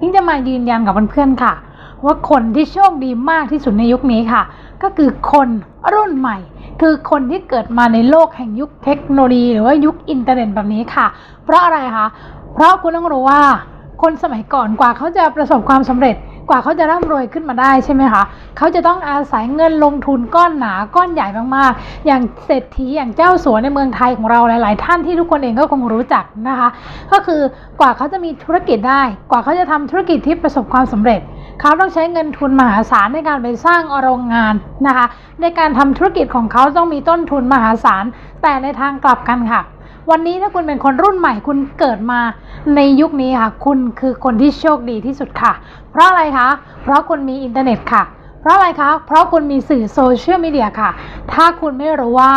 ยิ่งจะมายืนยันกับเพื่อนๆค่ะ ว่าคนที่โชคดีมากที่สุดในยุคนี้ค่ะ ก็คือคนรุ่นใหม่ คือคนที่เกิดมาในโลกแห่งยุคเทคโนโลยี หรือว่ายุคอินเทอร์เน็ตแบบนี้ค่ะ เพราะอะไรคะเพราะคุณต้องรู้ว่าคนสมัยก่อนกว่าเขาจะประสบความสำเร็จ ว่าเขาจะร่ำรวยขึ้นมาได้ใช่ไหมคะเขาจะต้องอาศัยเงินลงทุนก้อนหนาก้อนใหญ่มากๆ อย่างเศรษฐีอย่างเจ้าสัวในเมืองไทยของเราหลาย ๆ ท่านที่ทุกคนเองก็คงรู้จักนะคะ ก็คือกว่าเขาจะมีธุรกิจได้ กว่าเขาจะทำธุรกิจที่ประสบความสำเร็จ เขาต้องใช้เงินทุนมหาศาลในการไปสร้างโรงงานนะคะ ในการทำธุรกิจของเขาต้องมีต้นทุนมหาศาลแต่ในทางกลับกันค่ะ วันนี้ถ้าคุณเป็นคนรุ่นใหม่คุณเกิดมาในยุคนี้ค่ะ คุณคือคนที่โชคดีที่สุดค่ะ เพราะอะไรคะ เพราะคุณมีอินเทอร์เน็ตค่ะ เพราะอะไรคะ เพราะคุณมีสื่อโซเชียลมีเดียค่ะ ถ้าคุณไม่รู้ว่า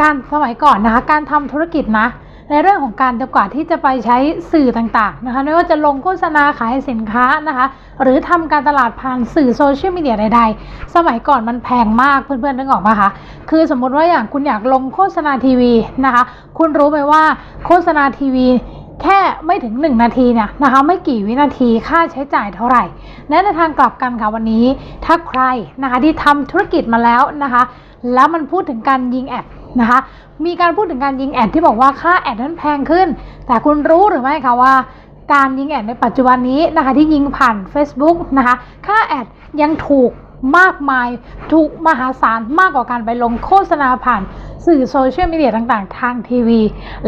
การสมัยก่อนนะคะ การทำธุรกิจนะ ในเรื่องของการกว่าที่จะไปใช้สื่อต่างๆนะคะไม่ว่าจะลงโฆษณาขายสินค้านะคะหรือทำการตลาดผ่านสื่อโซเชียลมีเดียใดๆ สมัยก่อนมันแพงมากเพื่อนๆนึกออกไหมคะคือสมมุติว่าอย่างคุณอยากลงโฆษณาทีวีนะคะคุณรู้ไหมว่าโฆษณาทีวีแค่ไม่ถึง 1 นาทีเนี่ยนะคะไม่กี่วินาทีค่าใช้จ่ายเท่าไหร่และในทางกลับกันค่ะวันนี้ ถ้าใครนะคะที่ทำธุรกิจมาแล้วนะคะ แล้วมันพูดถึงการยิงแอด นะคะ มีการพูดถึงการยิงแอดที่บอกว่าค่าแอดนั้นแพงขึ้น แต่คุณรู้หรือไม่คะว่าการยิงแอดในปัจจุบันนี้นะคะที่ยิงผ่าน Facebook นะคะค่าแอดยังถูกมากมายถูกมหาศาลมากกว่าการไปลงโฆษณาผ่านสื่อโซเชียลมีเดียต่างๆ ทางทีวี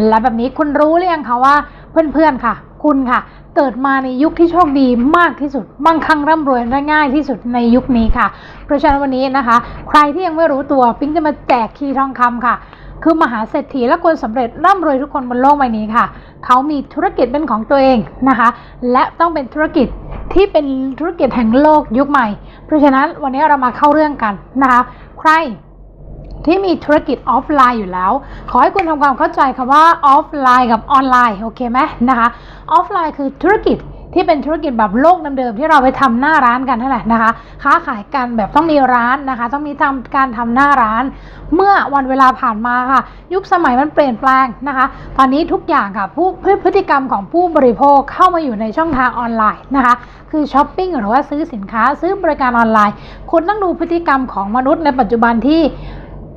และแบบนี้คุณรู้หรือยังคะว่าเพื่อนๆค่ะ คุณค่ะ เกิดมาในยุคที่โชคดีมากที่สุดบางครั้งร่ำรวยได้ง่ายที่สุดในยุคนี้ค่ะ เพราะฉะนั้นวันนี้นะคะ ใครที่ยังไม่รู้ตัวปิ๊งจะมาแจกคีย์ทองคำค่ะคือมหาเศรษฐีและคนสำเร็จร่ำรวยทุกคนบนโลกใบนี้ค่ะ เขามีธุรกิจเป็นของตัวเองนะคะ และต้องเป็นธุรกิจที่เป็นธุรกิจแห่งโลกยุคใหม่ เพราะฉะนั้นวันนี้เรามาเข้าเรื่องกันนะคะ ใคร ที่มีธุรกิจออฟไลน์อยู่แล้ว ขอให้คุณทำความเข้าใจคำว่าออฟไลน์กับออนไลน์โอเคไหมนะคะออฟไลน์คือธุรกิจที่เป็นธุรกิจแบบโลกเดิมๆที่เราไปทำหน้าร้านกันนั่นแหละนะคะค้าขายกันแบบต้องมีร้านนะคะ ต้องมีทำการทำหน้าร้าน เมื่อวันเวลาผ่านมาค่ะ ยุคสมัยมันเปลี่ยนแปลงนะคะ ตอนนี้ทุกอย่างค่ะผู้พฤติกรรมของผู้บริโภคเข้ามาอยู่ในช่องทางออนไลน์นะคะ คือช้อปปิ้งหรือว่าซื้อสินค้าซื้อบริการออนไลน์ คุณต้องดูพฤติกรรมของมนุษย์ในปัจจุบันที่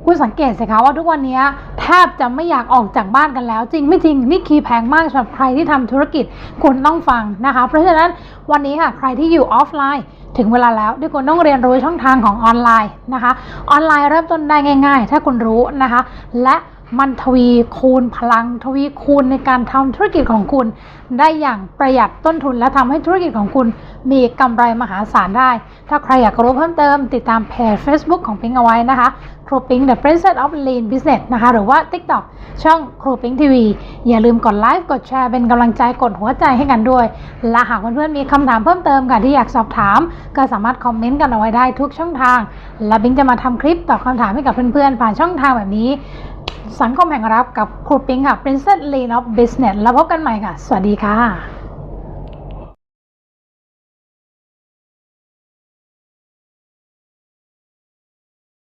คุณสังเกตสิคะว่าทุกวันนี้แทบจะไม่อยากออกจากบ้านกันแล้ว จริงไม่จริงนี่คีย์แพงมากสำหรับใครที่ทำธุรกิจคุณต้องฟังนะคะ เพราะฉะนั้นวันนี้ค่ะใครที่อยู่ออฟไลน์ถึงเวลาแล้วที่คุณต้องเรียนรู้ช่องทางของออนไลน์นะคะ ออนไลน์เริ่มต้นได้ง่าย ๆ ถ้าคุณรู้นะคะ และ มันทวีคูณพลังทวีคูณในการทำธุรกิจของคุณ ได้อย่างประหยัดต้นทุนและทำให้ธุรกิจของคุณมีกำไรมหาศาลได้ ถ้าใครอยากรู้เพิ่มเติม ติดตามเพจ Facebook ของปิงเอาไว้นะคะครูปิง The Princess of Lean Business นะคะ หรือว่า TikTok ช่องครูปิงทีวีอย่าลืมกดไลค์กดแชร์เป็นกำลังใจกดหัวใจให้กันด้วย และหากเพื่อนๆมีคำถามเพิ่มเติมค่ะที่อยากสอบถาม ก็สามารถคอมเมนต์กันเอาไว้ได้ทุกช่องทาง และบิงจะมาทำคลิปตอบคำถามให้กับเพื่อนๆผ่านช่องทางแบบนี้ สังคมแห่งรับกับครูปิงค่ะ Princess Lean of Business แล้วพบกันใหม่ค่ะ สวัสดีค่ะ